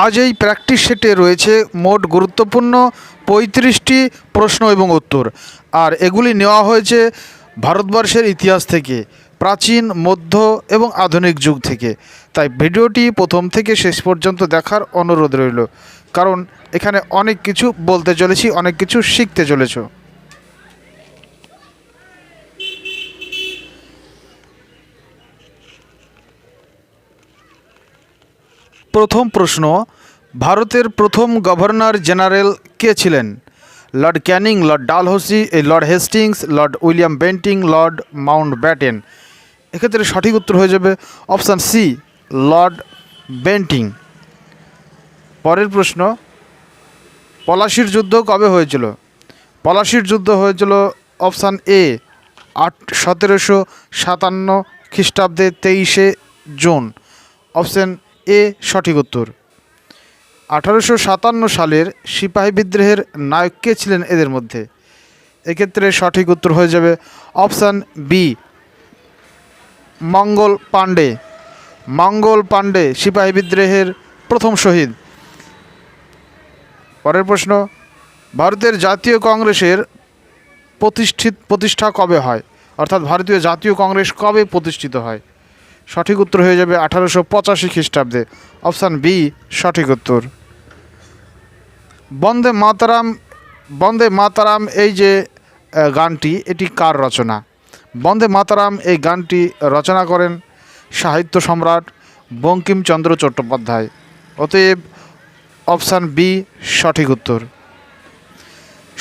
আজ এই প্র্যাকটিস সেটে রয়েছে মোট গুরুত্বপূর্ণ পঁয়ত্রিশটি প্রশ্ন এবং উত্তর। আর এগুলি নেওয়া হয়েছে ভারতবর্ষের ইতিহাস থেকে, প্রাচীন, মধ্য এবং আধুনিক যুগ থেকে। তাই ভিডিওটি প্রথম থেকে শেষ পর্যন্ত দেখার অনুরোধ রইল। কারণ এখানে অনেক কিছু বলতে চলেছি, অনেক কিছু শিখতে চলেছ। প্রথম প্রশ্ন, ভারতের প্রথম গভর্নর জেনারেল কে ছিলেন? Lord Canning, Lord Dalhousie Lord Hastings, Lord William Bentinck, Lord Mountbatten এক্ষেত্রে সঠিক উত্তর হয়ে যাবে অপশান সি, লর্ড বেন্টিং। পরের প্রশ্ন, পলাশির যুদ্ধ কবে হয়েছিল? পলাশির যুদ্ধ হয়েছিল অপশান এ, আট, সতেরোশো সাতান্ন খ্রিস্টাব্দে তেইশে জুন। অপশান এ সঠিক উত্তর। আঠারোশো সাতান্ন সালের সিপাহী বিদ্রোহের নায়ক কে ছিলেন এদের মধ্যে? এক্ষেত্রে সঠিক উত্তর হয়ে যাবে অপশান বি, মঙ্গল পাণ্ডে। মঙ্গল পাণ্ডে সিপাহী বিদ্রোহের প্রথম শহীদ। পরের প্রশ্ন, ভারতের জাতীয় কংগ্রেসের প্রতিষ্ঠিত, প্রতিষ্ঠা কবে হয়? অর্থাৎ ভারতীয় জাতীয় কংগ্রেস কবে প্রতিষ্ঠিত হয়? সঠিক উত্তর হয়ে যাবে আঠারোশো পঁচাশি খ্রিস্টাব্দে। অপশান বি, সঠিক উত্তর। বন্দে মাতারাম বন্দে মাতারাম, এই যে গানটি, এটি কার রচনা? বন্দে মাতারাম এই গানটি রচনা করেন সাহিত্য সম্রাট বঙ্কিমচন্দ্র চট্টোপাধ্যায়। অতএব, অপশান বি, সঠিক উত্তর।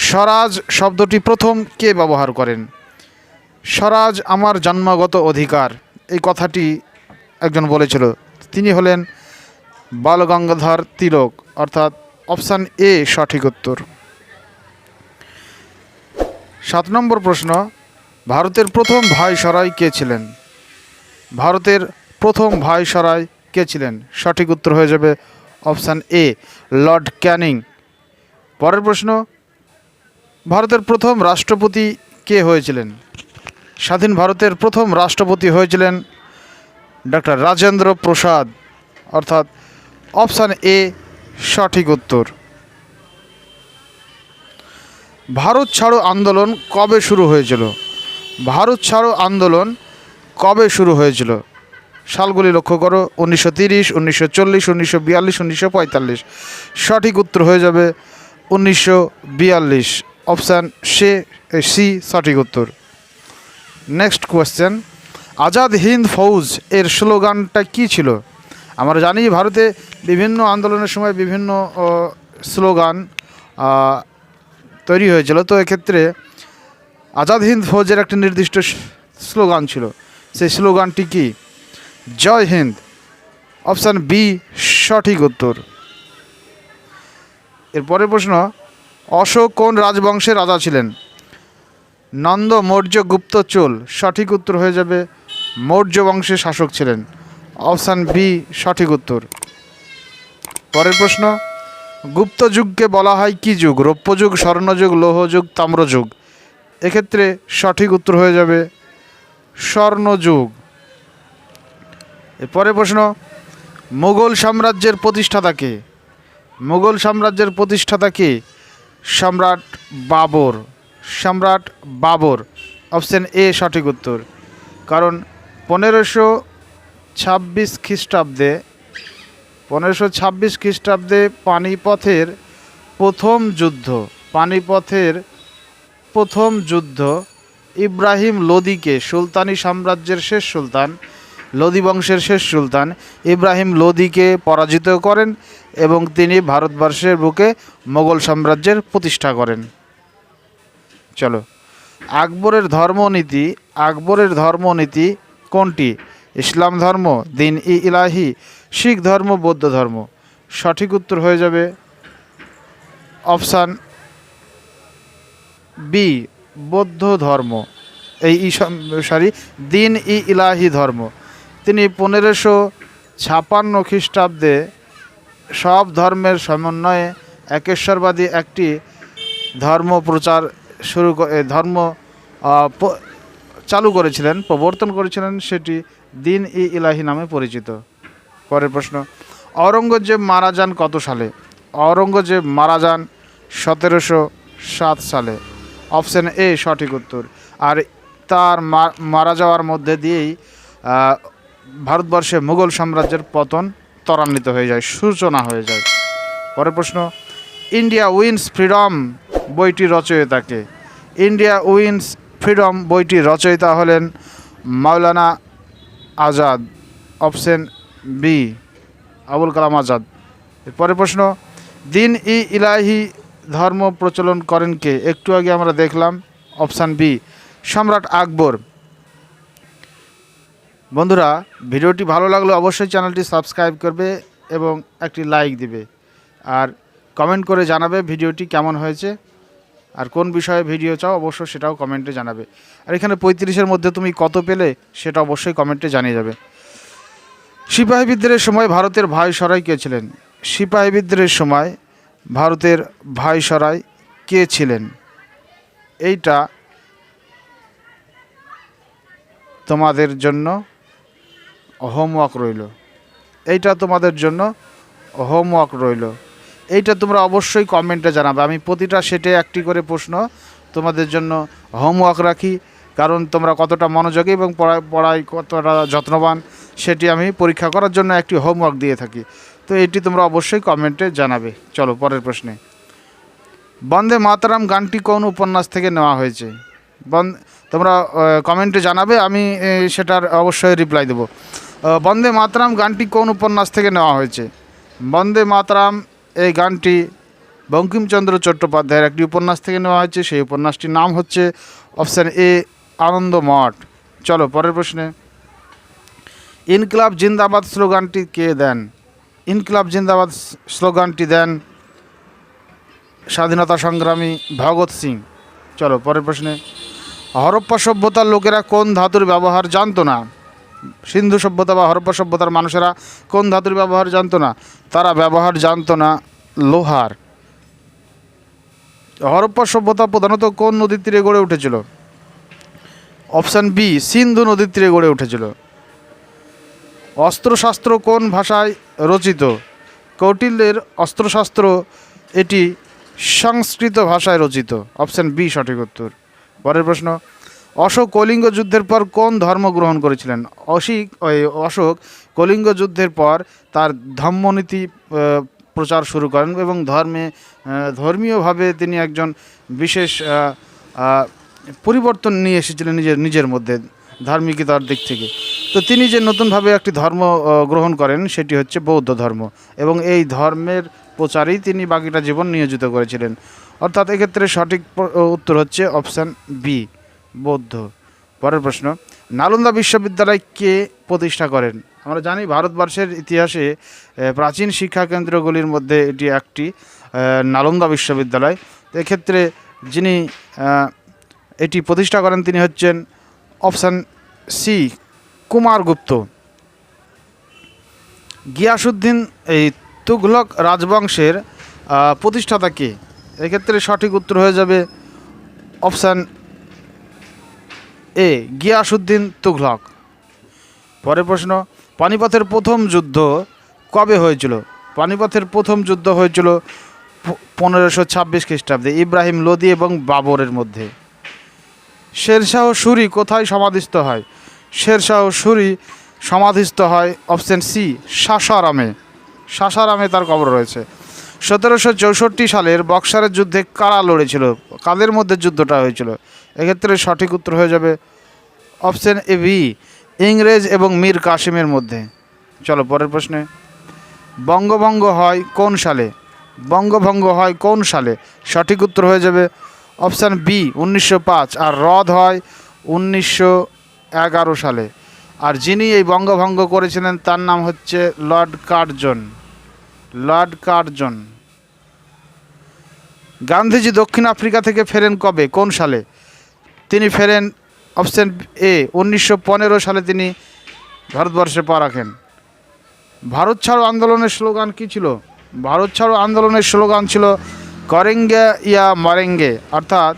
স্বরাজ শব্দটি প্রথম কে ব্যবহার করেন? স্বরাজ আমার জন্মগত অধিকার। এই কথাটি একজন বলেছিল। তিনি হলেন বালগঙ্গাধর তিলক, অর্থাৎ অপশান এ সঠিক উত্তর। সাত নম্বর প্রশ্ন, ভারতের প্রথম ভাইসরাই কে ছিলেন? ভারতের প্রথম ভাইসরাই কে ছিলেন? সঠিক উত্তর হয়ে যাবে অপশান এ, লর্ড ক্যানিং। পরের প্রশ্ন, ভারতের প্রথম রাষ্ট্রপতি কে হয়েছিলেন? স্বাধীন ভারতের প্রথম রাষ্ট্রপতি হয়েছিলেন ডক্টর রাজেন্দ্র প্রসাদ, অর্থাৎ অপশান এ, সঠিক উত্তর। ভারত ছাড়ো আন্দোলন কবে শুরু হয়েছিল? ভারত ছাড়ো আন্দোলন কবে শুরু হয়েছিল? সালগুলি লক্ষ্য করো, উনিশশো তিরিশ, উনিশশো চল্লিশ, উনিশশো বিয়াল্লিশ, উনিশশো পঁয়তাল্লিশ। সঠিক উত্তর হয়ে যাবে উনিশশো বিয়াল্লিশ। অপশান সে, সি, সঠিক উত্তর। নেক্সট কোয়েশ্চেন আজাদ হিন্দ ফৌজ এর স্লোগানটা কি ছিল? আমরা জানি ভারতে বিভিন্ন আন্দোলনের সময় বিভিন্ন স্লোগান তৈরি হয়েছিল। তো এক্ষেত্রে আজাদ হিন্দ ফৌজের একটি নির্দিষ্ট স্লোগান ছিল। সেই স্লোগানটি কি? জয় হিন্দ। অপশান বি, সঠিক উত্তর। এরপরের প্রশ্ন, অশোক কোন রাজবংশের রাজা ছিলেন? নন্দ মৌর্য গুপ্ত চোল, সঠিক উত্তর হয়ে যাবে, মৌর্য বংশের শাসক ছিলেন। অপশান বি সঠিক উত্তর। পরের প্রশ্ন, গুপ্ত যুগকে বলা হয় কি যুগ? রৌপ্য যুগ স্বর্ণযুগ লৌহযুগ তাম্রযুগ এক্ষেত্রে সঠিক উত্তর হয়ে যাবে স্বর্ণযুগ এরপরের প্রশ্ন, মুঘল সাম্রাজ্যের প্রতিষ্ঠাতা কে? মুঘল সাম্রাজ্যের প্রতিষ্ঠাতা কে? সম্রাট বাবর। সম্রাট বাবর অপশন এ সঠিক উত্তর। কারণ পনেরোশো ছাব্বিশ খ্রিস্টাব্দে, পনেরোশো ছাব্বিশ খ্রিস্টাব্দে পানিপথের প্রথম যুদ্ধ, পানিপথের প্রথম যুদ্ধ ইব্রাহিম লোদিকে, সুলতানি সাম্রাজ্যের শেষ সুলতান, লোদি বংশের শেষ সুলতান ইব্রাহিম লোদিকে পরাজিত করেন এবং তিনি ভারতবর্ষের বুকে মোগল সাম্রাজ্যের প্রতিষ্ঠা করেন। চলো। আকবরের ধর্মনীতি আকবরের ধর্মনীতি কোনটি? ইসলাম ধর্ম, দিন ই ইলাহি, শিখ ধর্ম, বৌদ্ধ ধর্ম। সঠিক উত্তর হয়ে যাবে অপশান বি, বৌদ্ধ ধর্ম। এই ই সরি, দিন ই ইলাহি ধর্ম। তিনি পনেরোশো ছাপান্ন খ্রিস্টাব্দে সব ধর্মের সমন্বয়ে একেশ্বরবাদী একটি ধর্ম প্রচার শুরু ধর্ম চালু করেছিলেন, প্রবর্তন করেছিলেন, সেটি দিন ই ইলাহি নামে পরিচিত। পরের প্রশ্ন অরঙ্গজেব মারা যান কত সালে? অরঙ্গজেব মারা যান সতেরোশো সাত সালে। অপশান এ, সঠিক উত্তর। আর তার মারা যাওয়ার মধ্যে দিয়েই ভারতবর্ষে মুঘল সাম্রাজ্যের পতন ত্বরান্বিত হয়ে যায়, সূচনা হয়ে যায়। পরের প্রশ্ন, ইন্ডিয়া উইন্স ফ্রিডম বইটি রচয়িতাকে ইন্ডিয়া উইন্স ফ্রিডম বইটির রচয়িতা হলেন মাওলানা আজাদ, অপশন বি, আবুল কালাম আজাদ। পরের প্রশ্ন, দিন ই ইলাহি ধর্ম প্রচলন করেন কে? একটু আগে আমরা দেখলাম, অপশান বি, সম্রাট আকবর। বন্ধুরা, ভিডিওটি ভালো লাগলে অবশ্যই চ্যানেলটি সাবস্ক্রাইব করবে এবং একটি লাইক দিবে। আর কমেন্ট করে জানাবে ভিডিওটি কেমন হয়েছে। আর কোন বিষয়ে ভিডিও চাও অবশ্যই সেটাও কমেন্টে জানাবে। আর এখানে পঁয়ত্রিশের মধ্যে তুমি কত পেলে সেটা অবশ্যই কমেন্টে জানিয়ে যাবে। সিপাহী বিদ্রোহের সময় ভারতের ভাই সরাই কে ছিলেন? সিপাহী বিদ্রোহের সময় ভারতের ভাই সরাই কে ছিলেন? এইটা তোমাদের জন্য হোমওয়ার্ক রইল। এইটা তোমাদের জন্য হোমওয়ার্ক রইল। এইটা তোমরা অবশ্যই কমেন্টে জানাবে। আমি প্রতিটা সেটে একটি করে প্রশ্ন তোমাদের জন্য হোমওয়ার্ক রাখি, কারণ তোমরা কতটা মনোযোগী এবং পড়ায় পড়ায় কতটা যত্নবান সেটি আমি পরীক্ষা করার জন্য একটি হোমওয়ার্ক দিয়ে থাকি। তো এটি তোমরা অবশ্যই কমেন্টে জানাবে। চলো, পরের প্রশ্নে। বন্দে মাতারাম গানটি কোন উপন্যাস থেকে নেওয়া হয়েছে? বন, তোমরা কমেন্টে জানাবে, আমি সেটার অবশ্যই রিপ্লাই দেবো। বন্দে মাতরাম গানটি কোন উপন্যাস থেকে নেওয়া হয়েছে? বন্দে মাতরাম এই গানটি বঙ্কিমচন্দ্র চট্টোপাধ্যায়ের একটি উপন্যাস থেকে নেওয়া হয়েছে। সেই উপন্যাসটির নাম হচ্ছে অপশান এ, আনন্দ মঠ। চলো, পরের প্রশ্নে। ইনকলাব জিন্দাবাদ স্লোগানটি কে দেন? ইনকলাব জিন্দাবাদ স্লোগানটি দেন স্বাধীনতা সংগ্রামী ভগৎ সিং। চলো, পরের প্রশ্নে। হরপ্পা সভ্যতার লোকেরা কোন ধাতুর ব্যবহার জানতো না? সিন্ধু সভ্যতা বা হরপ্পা সভ্যতার মানুষেরা কোন ধাতুর ব্যবহার জানতো না? তারা ব্যবহার জানতো না লোহার। হরপ্পা সভ্যতা প্রধানত কোন নদীর তীরে গড়ে উঠেছিল? অপশান বি, সিন্ধু নদীর তীরে গড়ে উঠেছিল। অস্ত্রশাস্ত্র কোন ভাষায় রচিত? কৌটিল্যের অস্ত্রশাস্ত্র এটি সংস্কৃত ভাষায় রচিত। অপশান বি, সঠিক উত্তর। পরের প্রশ্ন অশোক কলিঙ্গ যুদ্ধের পর কোন ধর্ম গ্রহণ করেছিলেন? অশিক অশোক কলিঙ্গ যুদ্ধের পর তার ধর্মনীতি প্রচার শুরু করেন এবং ধর্মে ধর্মীয়ভাবে তিনি একজন বিশেষ পরিবর্তন নিয়ে এসেছিলেন নিজের নিজের মধ্যে ধার্মিকতার দিক থেকে। তো তিনি যে নতুনভাবে একটি ধর্ম গ্রহণ করেন সেটি হচ্ছে বৌদ্ধ ধর্ম এবং এই ধর্মের প্রচারেই তিনি বাকিটা জীবন নিয়োজিত করেছিলেন। অর্থাৎ এক্ষেত্রে সঠিক উত্তর হচ্ছে অপশান বি বৌদ্ধ। পরের প্রশ্ন, নালন্দা বিশ্ববিদ্যালয় কে প্রতিষ্ঠা করেন? আমরা জানি ভারতবর্ষের ইতিহাসে প্রাচীন শিক্ষা কেন্দ্রগুলির মধ্যে এটি একটি নালন্দা বিশ্ববিদ্যালয়। এক্ষেত্রে যিনি এটি প্রতিষ্ঠা করেন তিনি হচ্ছেন অপশান সি, কুমার গুপ্ত। গিয়াসুদ্দিন, এই তুঘলক রাজবংশের প্রতিষ্ঠাতা কে? এক্ষেত্রে সঠিক উত্তর হয়ে যাবে অপশান এ গিয়াসুদ্দিন তুঘলক। পরের প্রশ্ন, পানিপথের প্রথম যুদ্ধ কবে হয়েছিল? পানিপথের প্রথম যুদ্ধ হয়েছিল পনেরোশো ছাব্বিশ খ্রিস্টাব্দে, ইব্রাহিম লোদি এবং বাবরের মধ্যে। শেরশাহ সুরি কোথায় সমাধিস্থ হয়? শেরশাহ সুরি সমাধিস্থ হয় অপশন সি, সাসারামে। সাসারামে তার কবর রয়েছে। সতেরোশো চৌষট্টি সালের বক্সারের যুদ্ধে কারা লড়েছিল? কাদের মধ্যে যুদ্ধটা হয়েছিল? এক্ষেত্রে সঠিক উত্তর হয়ে যাবে অপশন এ বি ইংরেজ এবং মীর কাসিমের মধ্যে। চলো পরের প্রশ্নে। বঙ্গভঙ্গ হয় কোন সালে? বঙ্গভঙ্গ হয় কোন সালে? সঠিক উত্তর হয়ে যাবে অপশান বি, উনিশশো পাঁচ, আর রদ হয় উনিশশো এগারো সালে। আর যিনি এই বঙ্গভঙ্গ করেছিলেন, তার নাম হচ্ছে Lord Curzon. Lord Curzon. Gandhiji দক্ষিণ আফ্রিকা থেকে ফেরেন কবে? কোন সালে? তিনি ফেরেন অপশন এ, উনিশশো পনেরো সালে তিনি ভারতবর্ষে পা রাখেন। ভারত ছাড়ো আন্দোলনের স্লোগান কি ছিল? ভারত ছাড়ো আন্দোলনের স্লোগান ছিল, করেঙ্গে ইয়া মরেঙ্গে। অর্থাৎ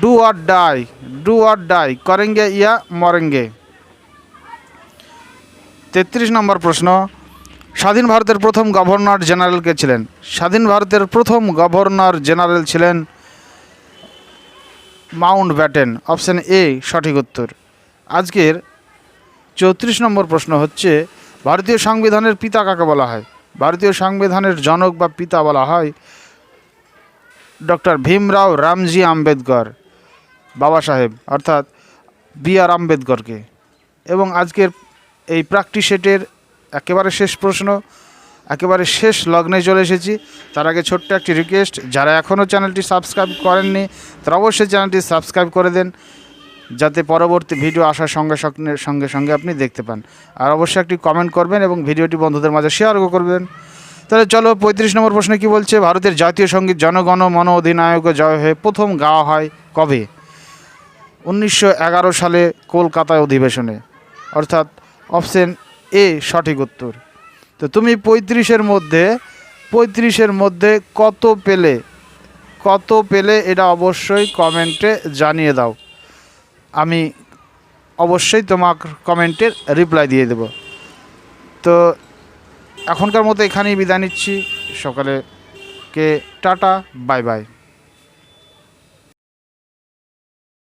do or die do or die করেঙ্গে ইয়া মরেঙ্গে। তেত্রিশ নম্বর প্রশ্ন স্বাধীন ভারতের প্রথম গভর্নর জেনারেল কে ছিলেন। স্বাধীন ভারতের প্রথম গভর্নর জেনারেল ছিলেন মাউন্ট ব্যাটেন, অপশান এ, সঠিক উত্তর। আজকের চৌত্রিশ নম্বর প্রশ্ন হচ্ছে, ভারতীয় সংবিধানের পিতা কাকে বলা হয়? ভারতীয় সংবিধানের জনক বা পিতা বলা হয় ডক্টর ভীমরাও রামজি আম্বেদকর, বাবা সাহেব, অর্থাৎ বি আর আম্বেদকরকে। এবং আজকের এই প্র্যাকটিস সেটের একেবারে শেষ প্রশ্ন, একেবারে শেষ লগ্নে চলে এসেছি। তার আগে ছোট্ট একটি রিকোয়েস্ট যারা এখনও চ্যানেলটি সাবস্ক্রাইব করেননি, তারা অবশ্যই চ্যানেলটি সাবস্ক্রাইব করে দেন, যাতে পরবর্তী ভিডিও আসার সঙ্গে সঙ্গে সঙ্গে আপনি দেখতে পান। আর অবশ্যই একটি কমেন্ট করবেন এবং ভিডিওটি বন্ধুদের মাঝে শেয়ারও করবেন। তাহলে চলো পঁয়ত্রিশ নম্বর প্রশ্নে কি বলছে? ভারতের জাতীয় সংগীত জনগণ মন অধিনায়ক জয় হয়ে প্রথম গাওয়া হয় কবে? উনিশশো এগারো সালে কলকাতায় অধিবেশনে। অর্থাৎ অপশন এ সঠিক উত্তর। তো তুমি পঁয়ত্রিশের মধ্যে পঁয়ত্রিশের মধ্যে কত পেলে? কত পেলে এটা অবশ্যই কমেন্টে জানিয়ে দাও। আমি অবশ্যই তোমার কমেন্টের রিপ্লাই দিয়ে দেব। তো এখনকার মতো এখানেই বিদায় নিচ্ছি। সকালে কে, টাটা, বাই বাই।